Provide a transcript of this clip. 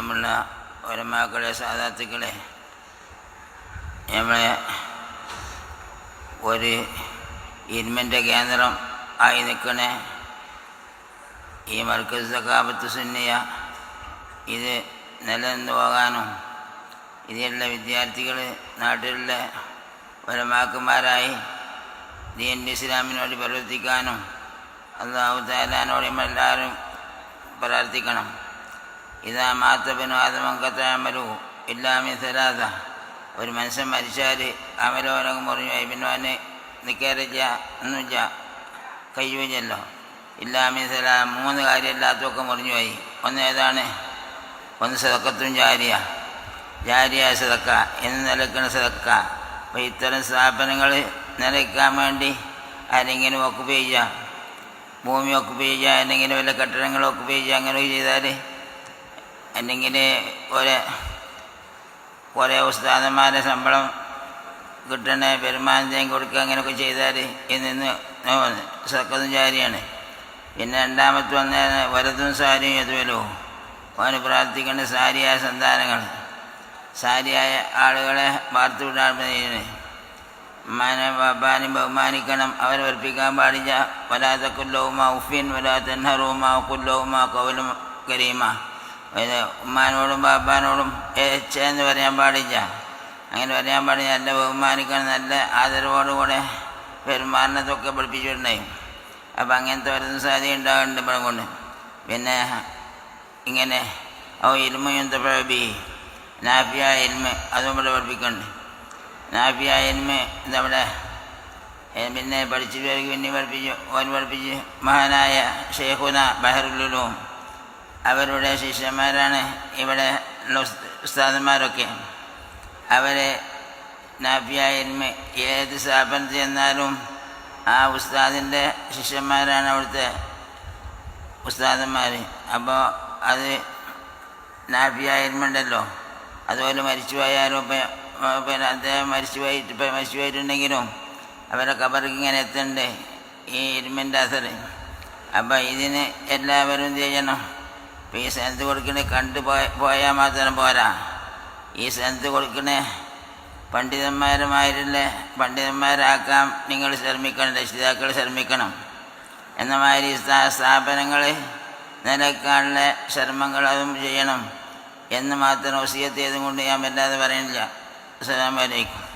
പ്രിയമുള്ള ഒരമാക്കളെ സാധാത്തുക്കളെ നമ്മളെ ഒരു ഇരുമിന്റെ കേന്ദ്രം ആയി നിൽക്കണേ. ഈ മർക്കസ് സക്കാബത്ത് സുന്നിയ ഇത് നിലനിന്ന് പോകാനും ഇതിലുള്ള വിദ്യാർത്ഥികൾ നാട്ടിലുള്ള ഒരമാക്കന്മാരായി ദീന്റെ ഇസ്ലാമിനോട് പ്രവർത്തിക്കാനും അള്ളാഹു താലാനോട് നമ്മളെല്ലാവരും പ്രാർത്ഥിക്കണം. ഇതാ മാത്തപ്പനും ആദമങ്കത്തമലു ഇല്ലാമി സലാദ ഒരു മനുഷ്യൻ മരിച്ചാൽ അമലോലകം മുറിഞ്ഞു പിന്നെ നിൽക്കാറില്ല ഒന്നുമില്ല. കഴിയുമല്ലോ ഇല്ലാമി സലാ മൂന്ന് കാര്യമില്ലാത്തതൊക്കെ മുറിഞ്ഞു പോയി. ഒന്ന് ഏതാണ്? ഒന്ന് സതക്കത്തും ജാരിയ. ജാരിയ സതക്ക എന്ന് നിലക്കണ സതക്ക അപ്പോൾ ഇത്തരം സ്ഥാപനങ്ങൾ നിലയ്ക്കാൻ വേണ്ടി ആരെങ്കിലും ഒക്കുപേ ചെയ്യുക. ഭൂമി ഒക്കുപേ ചെയ്യുക അല്ലെങ്കിൽ വല്ല കെട്ടിടങ്ങൾ ഒക്കുപേ ചെയ്യുക അങ്ങനെ ചെയ്താൽ അല്ലെങ്കിൽ ഒരു കുറേ ഉസ്താദന്മാരെ ശമ്പളം കിട്ടണ പെരുമാനത്തെയും കൊടുക്കുക അങ്ങനെയൊക്കെ ചെയ്താൽ ഇന്ന് സക്കതും ജാരിയാണ്. പിന്നെ രണ്ടാമത്തെ വന്ന വരതും സാരിയും എതുവല്ലോ അവന് പ്രാർത്ഥിക്കേണ്ട സാരിയായ സന്താനങ്ങൾ സാരിയായ ആളുകളെ വാർത്തുവിടാൻ വിടാൻ ബാബാനും ബഹുമാനിക്കണം. അവരെ വർപ്പിക്കാൻ പാടില്ല. വലാത്ത കുല്ലവുമാ ഉഫിൻ വരാത്ത തെന്നറുമ കുല്ലവുമാ കൗലും കരീമ. ഇത് ഉമ്മാനോടും പാപ്പാനോടും എന്ന് പറയാൻ പാടില്ല. അങ്ങനെ പറയാൻ പാടില്ല. നല്ല ബഹുമാനിക്കണം നല്ല ആദരവോടുകൂടെ പെരുമാറിനതൊക്കെ പഠിപ്പിച്ചിട്ടുണ്ടായി അപ്പം അങ്ങനത്തെ വരുന്ന സാധ്യത ഉണ്ടാകുന്നുണ്ട് ഇവിടെ കൊണ്ട്. പിന്നെ ഇങ്ങനെ ഓ ഇൽമയും തപ്പഴബി നാഫിയ ഇരുമ അതും ഇവിടെ പഠിപ്പിക്കുന്നുണ്ട് നാഫിയ ഇരുമ ഇതവിടെ പിന്നെ പഠിച്ചു പേർക്ക് പിന്നെ പഠിപ്പിച്ചു ഓൻ പഠിപ്പിച്ച് മഹാനായ ഷെയ്ഖുന ബഹറുലും അവരുടെ ശിഷ്യന്മാരാണ് ഇവിടെ ഉസ്താദന്മാരൊക്കെ. അവരെ നാഫിയ ഇൽമ ഏത് സ്ഥാപനത്തിൽ ചെന്നാലും ആ ഉസ്താദിന്റെ ശിഷ്യന്മാരാണ് അവിടുത്തെ ഉസ്താദന്മാർ അപ്പോൾ അത് നാഫിയ ഇൽമുണ്ടല്ലോ അതുപോലെ മരിച്ചു പോയാലും ഇപ്പോൾ പിന്നെ അദ്ദേഹം മരിച്ചു പോയിട്ട് ഇപ്പം മരിച്ചു പോയിട്ടുണ്ടെങ്കിലും അവരെ കബർക്ക് ഇങ്ങനെ എത്തണ്ടേ ഈ ഇരുമിന്റെ അസർ അപ്പം ഇതിന് എല്ലാവരും ചെയ്യണം? ഈ സ്ഥലത്ത് കൊടുക്കണേ കണ്ടു പോയ പോയാൽ മാത്രം പോരാ. ഈ സ്ഥലത്ത് കൊടുക്കണേ പണ്ഡിതന്മാരുമായിട്ടുള്ള പണ്ഡിതന്മാരാക്കാൻ നിങ്ങൾ ശ്രമിക്കണം രക്ഷിതാക്കൾ ശ്രമിക്കണം. എന്ന മാതിരി സ്ഥാപനങ്ങൾ നിലക്കാനുള്ള ശ്രമങ്ങൾ അതും ചെയ്യണം. എന്ന് മാത്രം ഒസിയത്ത് കൊണ്ട് ഞാൻ വല്ലാതെ പറയുന്നില്ല. അസ്സലാമലൈക്കും